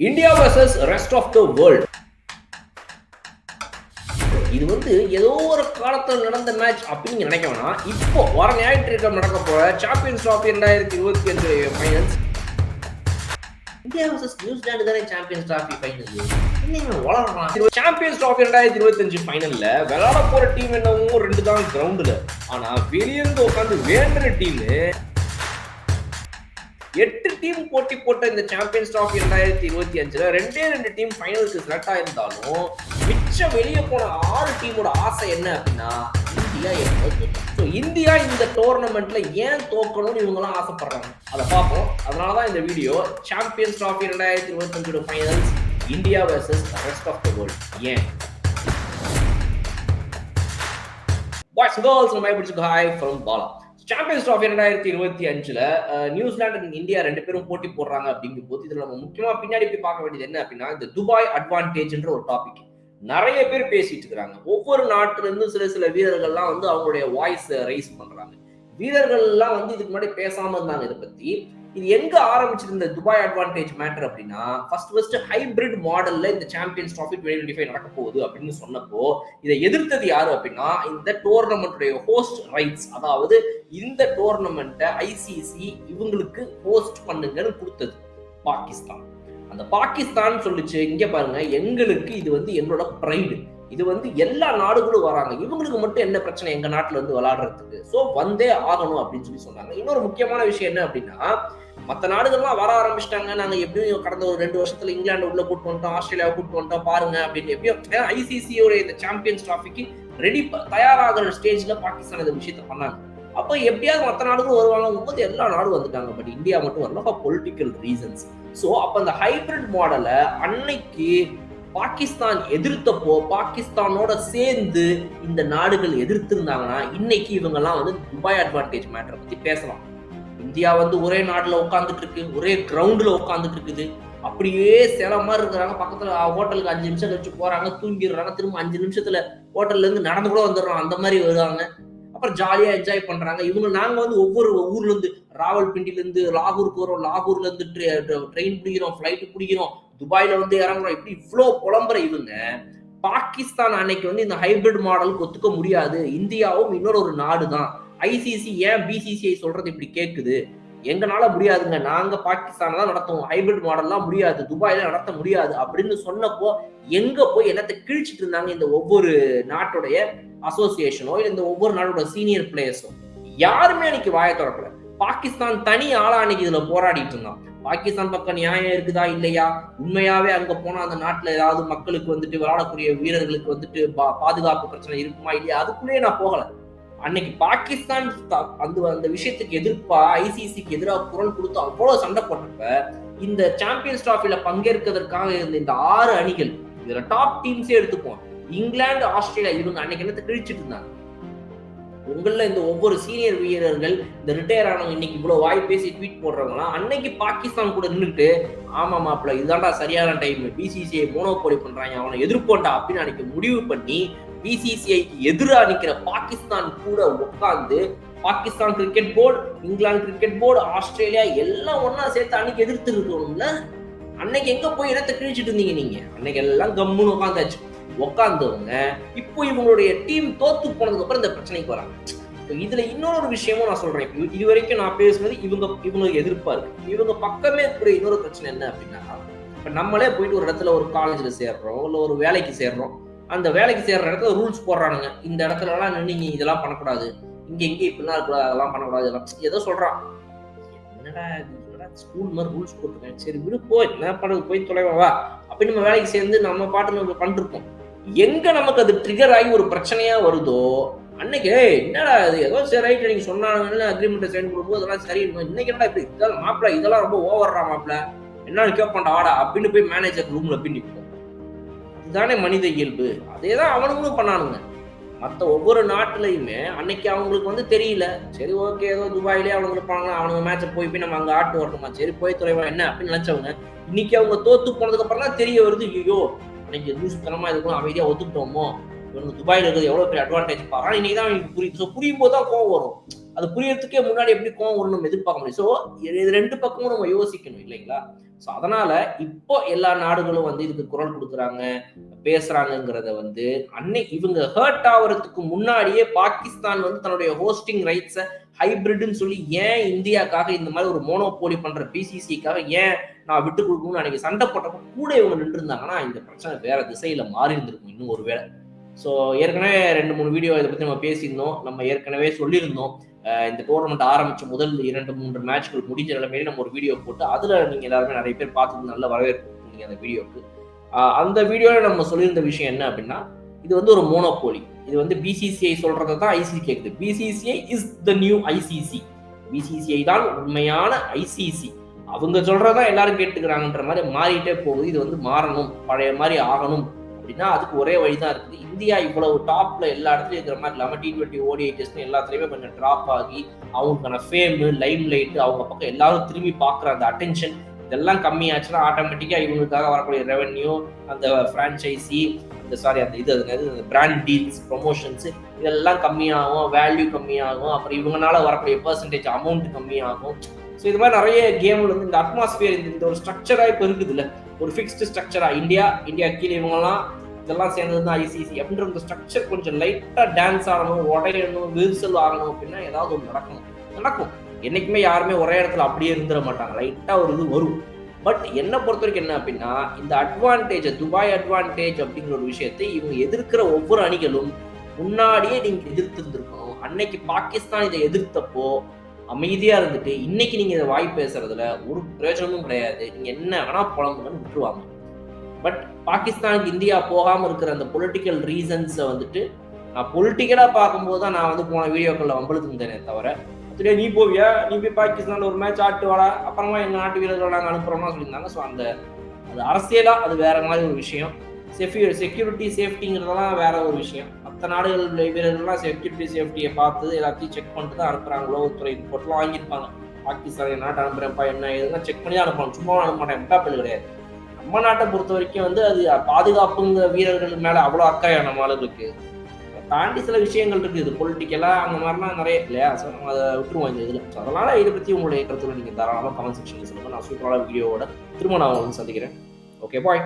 India versus rest of the world இது வந்து ஏதோ ஒரு காலத்தில் நடந்த மேட்ச் அப்படின்னு நினைக்க வேணாம். இப்போ வர ஞாயிற்றுக்கிழமை நடக்க போற சாம்பியன்ஸ் ட்ராஃபி ரெண்டாயிரத்தி இருபத்தி அஞ்சு finals India versus New Zealand தானே சாம்பியன்ஸ் ட்ராஃபி ஃபைனல் வளரலாம் சாம்பியன்ஸ் ட்ராஃபி ரெண்டாயிரத்தி இருபத்தஞ்சு ஃபைனல்ல விளையாட போற டீம் என்னவோ ரெண்டு தான் கிரவுண்டுல ஆனா வெளியிருந்து உட்காந்து வேண்டுற டீம் போட்டி போட்ட இந்த சாம்பியன்ஸ் ட்ராஃபி ரெண்டாயிரத்தி இருபத்தி அஞ்சுல ரெண்டே ரெண்டு டீம் ஃபைனலுக்கு செலக்ட் ஆயிருந்தாலும் மிச்சம் வெளியே போன ஆறு டீமோட ஆசை என்ன அப்படின்னா இந்தியா ஸோ இந்தியா இந்த டோர்னமெண்ட்ல ஏன் தோக்கணும்னு இவங்கெல்லாம் ஆசைப்படுறாங்க. அதை பார்ப்போம். அதனாலதான் இந்த வீடியோ சாம்பியன்ஸ் ட்ராஃபி ரெண்டாயிரத்தி இருபத்தஞ்சோட finals India versus rest of the world ஏன்? பாய்ஸ் கேர்ள்ஸ் நம்ம பிடிச்சிக்கோ hi from Bala. Champions trophy ரெண்டாயிரத்தி இருபத்தி அஞ்சுல நியூசிலாந்து இந்தியா ரெண்டு பேரும் போட்டி போடுறாங்க அப்படிங்கும் போது இதுல நம்ம முக்கியமா பின்னாடி போய் பார்க்க வேண்டியது என்ன அப்படின்னா இந்த துபாய் அட்வான்டேஜ்ன்ற ஒரு டாபிக் நிறைய பேர் பேசிட்டு இருக்கிறாங்க. ஒவ்வொரு நாட்டுல இருந்து சில சில வீரர்கள்லாம் வந்து அவங்களுடைய வாய்ஸ் ரைஸ் பண்றாங்க. வீரர்கள் எல்லாம் வந்து இதுக்கு முன்னாடி பேசாம இருந்தாங்க இதை பத்தி. இது எங்க ஆரம்பிச்சிருந்த இந்த துபாய் அட்வான்டேஜ் மேட்டர் அப்படின்னா ஃபர்ஸ்ட் ஃபர்ஸ்ட் ஹைபிரிட் மாடல்ல இந்த champions trophy twenty twenty five நடக்க போகுது அப்படின்னு சொன்னப்போ இதை எதிர்த்தது யாரு அப்படின்னா இந்த டோர்னமெண்ட்டுடைய ஹோஸ்ட் ரைட்ஸ் அதாவது இந்த டோர்னமெண்ட்டை ஐசிசி இவங்களுக்கு ஹோஸ்ட் பண்ணுங்கன்னு கொடுத்தது. பாகிஸ்தான். அந்த பாகிஸ்தான் சொல்லிச்சு இங்க பாருங்க எங்களுக்கு இது வந்து எங்களோட ப்ரைடு இது வந்து எல்லா நாடுகளும் வராங்க. இவங்களுக்கு மட்டும் என்ன பிரச்சனை? எங்க நாட்டுல வந்து விளையாடுறதுக்கு. சோ வந்தே ஆகணும் அப்படின்னு சொல்லி சொன்னாங்க. இன்னொரு முக்கியமான விஷயம் என்ன அப்படின்னா மற்ற நாடுகள்லாம் வர ஆரம்பிச்சிட்டாங்க. நாங்க எப்படியும் கடந்த ஒரு ரெண்டு வருஷத்துல இங்கிலாந்து உள்ள கூட்டு வந்துட்டோம் ஆஸ்திரேலியாவை கூட்டு வந்துட்டோம் பாருங்க அப்படின்னு எப்படியும் ஐசிசியோட இந்த சாம்பியன்ஸ் டிராஃபிக்கு ரெடி தயாராகிற ஸ்டேஜ்ல பாகிஸ்தான் இந்த விஷயத்த பண்ணாங்க. அப்போ எப்படியாவது மற்ற நாடுகளும் வருவாங்க. போது எல்லா நாடும் வந்துட்டாங்க. பட் இந்தியா மட்டும் வரல. ஃபார் பொலிட்டிக்கல் ரீசன்ஸ் ஸோ அப்போ அந்த ஹைபிரிட் மாடலை அன்னைக்கு பாகிஸ்தான் எதிர்த்தப்போ பாகிஸ்தானோட சேர்ந்து இந்த நாடுகள் எதிர்த்திருந்தாங்கன்னா இன்னைக்கு இவங்கெல்லாம் வந்து துபாய் அட்வான்டேஜ் மேட்டரை பத்தி பேசலாம். இந்தியா வந்து ஒரே நாட்டில் உட்காந்துட்டு இருக்கு ஒரே கிரவுண்டில் உட்காந்துட்டு இருக்குது அப்படியே சில மாதிரி இருக்கிறாங்க. பக்கத்தில் ஹோட்டலுக்கு அஞ்சு நிமிஷம் கழிச்சு போறாங்க தூங்கிடுறாங்க. திரும்ப அஞ்சு நிமிஷத்துல ஹோட்டல்ல இருந்து நடந்து கூட வந்துடுறோம் அந்த மாதிரி வருவாங்க. அப்புறம் ஜாலியா என்ஜாய் பண்றாங்க. இவங்க நாங்க வந்து ஒவ்வொரு ஊர்ல இருந்து ராவல்பிண்டில இருந்து லாகூருக்கு வரோம் லாகூர்ல இருந்து ட்ரெயின் பிடிக்கிறோம் ஃபிளைட் பிடிக்கிறோம். துபாயில வந்து இறங்குறோம். இப்படி இவ்வளோ புலம்புற இவங்க பாகிஸ்தான் அன்னைக்கு வந்து இந்த ஹைபிரிட் மாடலுக்கு ஒத்துக்க முடியாது. இந்தியாவும் இன்னொரு ஒரு நாடு தான் ஐசிசி ஏன் பிசிசிஐ சொல்றது இப்படி கேட்குது எங்களால முடியாதுங்க. நாங்க பாகிஸ்தான் தான் நடத்துவோம். ஹைபிரிட் மாடல்லாம் முடியாது. துபாயில நடத்த முடியாது. அப்படின்னு சொன்னப்போ எங்க போய் என்னத்தை கிழிச்சிட்டு இருந்தாங்க இந்த ஒவ்வொரு நாட்டுடைய அசோசியேஷனோ இல்லை இந்த ஒவ்வொரு நாளோட சீனியர் பிளேயர்ஸோ யாருமே அன்னைக்கு வாய திறக்கல. பாகிஸ்தான் தனி ஆளா அன்னைக்கு இதுல போராடிட்டு இருந்தான். பாகிஸ்தான் பக்கம் நியாயம் இருக்குதா இல்லையா? உண்மையாவே அங்க போனா அந்த நாட்டுல ஏதாவது மக்களுக்கு வந்துட்டு விளையாடக்கூடிய வீரர்களுக்கு வந்துட்டு பா- பாதுகாப்பு பிரச்சனை இருக்குமா இல்லையா? அதுக்குள்ளேயே நான் போகல. அன்னைக்கு பாகிஸ்தான் அந்த அந்த விஷயத்துக்கு எதிர்ப்பா ஐசிசிக்கு எதிராக குரல் கொடுத்து அவ்வளவு சண்டை போட்டப்ப இந்த சாம்பியன்ஸ் டிராஃபில பங்கேற்கிறதுக்காக இருந்த இந்த ஆறு அணிகள் இதுல டாப் டீம்ஸே எடுத்துப்போம். இங்கிலாந்து ஆஸ்திரேலியா இவங்க அன்னைக்கு என்னத்தை கிழிச்சிட்டு இருந்தாங்க. உங்கள இந்த ஒவ்வொரு சீனியர் வீரர்கள் இந்த ரிட்டையர் ஆனவங்க இன்னைக்கு இவ்வளவு வாய் பேசி ட்வீட் போடுறவங்களாம் அன்னைக்கு பாகிஸ்தான் கூட நின்றுட்டு ஆமா மாப்பிள்ள இதுதான்டா சரியான டைம் பிசிசிஐ மோனோபோலி பண்றாங்க. அவனை எதிர்ப்போண்டா அப்படின்னு அன்னைக்கு முடிவு பண்ணி பிசிசிஐக்கு எதிராக நிற்கிற பாகிஸ்தான் கூட உட்காந்து Pakistan cricket board England cricket board Australia எல்லாம் ஒன்னா சேர்த்து அன்னைக்கு எதிர்த்து இருக்கணும்ல? அன்னைக்கு எங்க போய் இடத்தை கிழிச்சிட்டு இருந்தீங்க நீங்க? அன்னைக்கு எல்லாம் கம்முன்னு உட்காந்தாச்சு உக்காந்தவங்க இப்போ இவங்களுடைய டீம் தோத்து போனதுக்கு அப்புறம் இந்த பிரச்சனைக்கு வராங்க. இதுல இன்னொரு விஷயமும் நான் சொல்றேன். இது வரைக்கும் நான் பேசுனது இவங்க இவங்க எதிர்ப்பா இருக்கு. இவங்க பக்கமே இருக்கிற இன்னொரு பிரச்சனை என்ன அப்படின்னா இப்ப நம்மளே போயிட்டு ஒரு இடத்துல ஒரு காலேஜ்ல சேர்றோம் இல்ல ஒரு வேலைக்கு சேர்றோம். அந்த வேலைக்கு சேர்ற இடத்துல ரூல்ஸ் போடுறானுங்க. இந்த இடத்துல எல்லாம் நின்று நீங்க இதெல்லாம் பண்ணக்கூடாது. இங்க இங்க இப்படிலாம் இருக்கக்கூடாது அதெல்லாம் பண்ணக்கூடாது இதெல்லாம் ஏதோ சொல்றான். என்னடா ஸ்கூல் மாதிரி ரூல்ஸ் போட்டுருக்கேன் சரி விடு போ. என்ன பண்ணுறது போய் தொலைவா வா. அப்படி நம்ம வேலைக்கு சேர்ந்து நம்ம பாட்டு நம்ம பண்ணிருப்போம். எங்க நமக்கு அது ட்ரிகர் ஆகி ஒரு பிரச்சனையா வருதோ அன்னைக்கு என்னடா அது ஏதோ சரி ரைட் நீங்க சொன்னாங்கன்னு அக்ரிமெண்ட் சைன் பண்ணும்போது அதெல்லாம் சரி இன்னைக்கு என்னடா இப்படி இதெல்லாம் மாப்பிள இதெல்லாம் ரொம்ப ஓவர்றா மாப்பிள? என்னன்னு கேட்பான்டா ஆடா அப்படின்னு போய் மேனேஜர் ரூம்ல பின்னிப்போம் நிற்போம் இதுதானே மனித இயல்பு. அதே தான் அவனுங்களும் பண்ணானுங்க. மற்ற ஒவ்வொரு நாட்டுலையுமே அன்னைக்கு அவங்களுக்கு வந்து தெரியல. சரி ஓகே ஏதோ துபாயிலே அவனுங்க இருப்பாங்க அவனுங்க மேட்சை போய் போய் நம்ம அங்க ஆட்டு வரணுமா? சரி போய் தொலைவா என்ன? அப்படின்னு நினைச்சவங்க இன்னைக்கு அவங்க தோத்து போனதுக்கு அப்புறம் தான் தெரிய வருது ஐயோ அன்னைக்கு லூஸ் தனமா இதுக்கும் அமைதியா ஒத்துக்கிட்டோமோ? இவனுக்கு துபாயில இருக்கிறது எவ்வளவு பெரிய அட்வான்டேஜ் பாரு இன்னைக்கு தான் எனக்கு புரியுது ஸோ புரியும் போது தான் கோவம் வரும். அது புரியறதுக்கே முன்னாடி எப்படி கோவம் வரும் நம்ம எதிர்பார்க்க முடியும். ஸோ இது ரெண்டு பக்கமும் நம்ம யோசிக்கணும் இல்லைங்களா? ஸோ அதனால இப்போ எல்லா நாடுகளும் வந்து இதுக்கு குரல் கொடுக்குறாங்க பேசுறாங்கிறத வந்து அன்னைக்கு இவங்க ஹர்ட் ஆகுறதுக்கு முன்னாடியே பாகிஸ்தான் வந்து தன்னுடைய ஹோஸ்டிங் ரைட்ஸை ஹைபிரிட்னு சொல்லி ஏன் இந்தியாக்காக இந்த மாதிரி ஒரு மோனோபோலி பண்ற பிசிசிக்காக ஏன் நான் விட்டு கொடுக்கணும்னு அன்னைக்கு சண்டை போட்டப்ப கூட இவங்க நின்று இருந்தாங்கன்னா இந்த பிரச்சனை வேற திசையில மாறி இருந்திருக்கும் இன்னும் ஒரு வேளை. ஸோ ஏற்கனவே ரெண்டு மூணு வீடியோ இதை பத்தி நம்ம பேசியிருந்தோம். நம்ம ஏற்கனவே சொல்லியிருந்தோம். இந்த டோர்னமெண்ட் ஆரம்பிச்ச முதல் இரண்டு மூன்று மேட்ச்கள் முடிஞ்ச நிலைமையில நம்ம ஒரு வீடியோ போட்டு அதுல நீங்க எல்லாருமே நிறைய பேர் பார்த்துட்டு நல்ல வரவேற்பு நீங்க அந்த வீடியோக்கு அந்த வீடியோல நம்ம சொல்லியிருந்த விஷயம் என்ன அப்படின்னா இது வந்து ஒரு மோனோபோலி. இது வந்து பிசிசிஐ சொல்றது தான் ஐசிசி கேக்குது. BCCI is the new ICC BCCI தான் உண்மையான ஐசிசி அவங்க சொல்றதான் எல்லாரும் கேட்டுக்கிறாங்கன்ற மாதிரி மாறிட்டே போகுது. இது வந்து மாறணும் பழைய மாதிரி ஆகணும் அப்படின்னா அதுக்கு ஒரே வழி தான் இருக்குது. இந்தியா இவ்வளவு டாப்ல எல்லா இடத்துலயும் இருக்கிற மாதிரி இல்லாமல் டி டுவெண்ட்டி ஓடிஐ டெஸ்ட் எல்லாத்துலயுமே கொஞ்சம் ட்ராப் ஆகி அவங்களுக்கான ஃபேமு லைம் லைட் அவங்க பக்கம் எல்லாரும் திரும்பி பார்க்குற அந்த அட்டென்ஷன் இதெல்லாம் கம்மியாச்சுன்னா ஆட்டோமேட்டிக்கா இவங்களுக்காக வரக்கூடிய ரெவன்யூ அந்த ஃப்ரான்ச்சைசி சாரி அந்த இது அது பிராண்ட் டீல்ஸ் ப்ரொமோஷன்ஸ் இதெல்லாம் கம்மியாகும் வேல்யூ கம்மியாகும் அப்புறம் இவங்கனால வரக்கூடிய பர்சன்டேஜ் அமௌண்ட் கம்மியாகும். ஸோ இது மாதிரி நிறைய கேம்ல வந்து இந்த அட்மாஸ்பியர் இந்த இந்த ஒரு ஸ்ட்ரக்சராக இப்போ இருக்குதுல்ல? ஒரு ஃபிக்ஸ்டு ஸ்ட்ரக்சராக இந்தியா இந்தியா கீழே இவங்கெல்லாம் இதெல்லாம் சேர்ந்தது தான் ஐசிசி அப்படின்ற அந்த ஸ்ட்ரக்சர் கொஞ்சம் லைட்டாக டான்ஸ் ஆகணும் உடையணும் விரிசல் ஆகணும் அப்படின்னா ஏதாவது ஒன்று நடக்கணும் நடக்கும். என்னைக்குமே யாருமே ஒரே இடத்துல அப்படியே இருந்துட மாட்டாங்க. லைட்டாக ஒரு இது வரும். பட் என்ன பொறுத்த வரைக்கும் என்ன அப்படின்னா இந்த அட்வான்டேஜ் துபாய் அட்வான்டேஜ் அப்படிங்கிற ஒரு விஷயத்தை இவங்க எதிர்க்கிற ஒவ்வொரு அணிகளும் முன்னாடியே நீங்க எதிர்த்திருந்திருக்கணும். அன்னைக்கு பாகிஸ்தான் இதை எதிர்த்தப்போ அமைதியா இருந்துட்டு இன்னைக்கு நீங்க இதை வாய் பேசுறதுல ஒரு பிரயோஜனமும் கிடையாது. நீங்க என்ன வேணா புலம்புங்கன்னு விட்டுருவாங்க. பட் பாகிஸ்தானுக்கு இந்தியா போகாம இருக்கிற அந்த பொலிட்டிக்கல் ரீசன்ஸை வந்துட்டு நான் பொலிட்டிக்கலா பார்க்கும்போது தான் நான் வந்து போன வீடியோக்களில் வம்பளுக்கு இருந்தேனே தவிர அதுலேயே நீ போவியா? நீ போய் பாகிஸ்தான்ல ஒரு மேட்ச் ஆட்டு வாடா. அப்புறமா எங்க நாட்டு வீரர்கள் நாங்கள் அனுப்புறோம்னா சொல்லியிருந்தாங்க. ஸோ அந்த அது அரசியலா அது வேற மாதிரி ஒரு விஷயம். செக்யூ செக்யூரிட்டி சேஃப்டிங்கிறதெல்லாம் வேற ஒரு விஷயம். மற்ற நாடுகள் வீரர்கள்லாம் செக்யூரிட்டி சேஃப்டியை பார்த்து எல்லாத்தையும் செக் பண்ணிட்டு தான் அனுப்புறாங்க உளவுத்துறை ரிப்போர்ட்லாம் வாங்கியிருப்பாங்க. பாகிஸ்தான் நாட்டை அனுப்புறேன்ப்பா என்ன எதுனா செக் பண்ணி தான் அனுப்பணும். சும்மா அனுப்ப மாட்டேன். முட்டாப்பில் கிடையாது. நம்ம நாட்டை பொறுத்த வரைக்கும் வந்து அது பாதுகாப்புங்க வீரர்கள் மேலே அவ்வளோ அக்கறையான நம்ம தாண்டி சில விஷயங்கள் இருக்கு. இது பொலிட்டிக்கலா அந்த மாதிரிலாம் நிறைய இல்லையா? ஸோ நம்ம அதை விட்டுருவோம் இந்த இதுல. ஸோ அதனால இதை பத்தி உங்களுடைய கருத்துல நீங்க தாராளமாக கமெண்ட் செக்ஷன்ல சொல்லுங்க. நான் சூப்பரான வீடியோவோட திரும்ப நான் வந்து சந்திக்கிறேன். Okay bye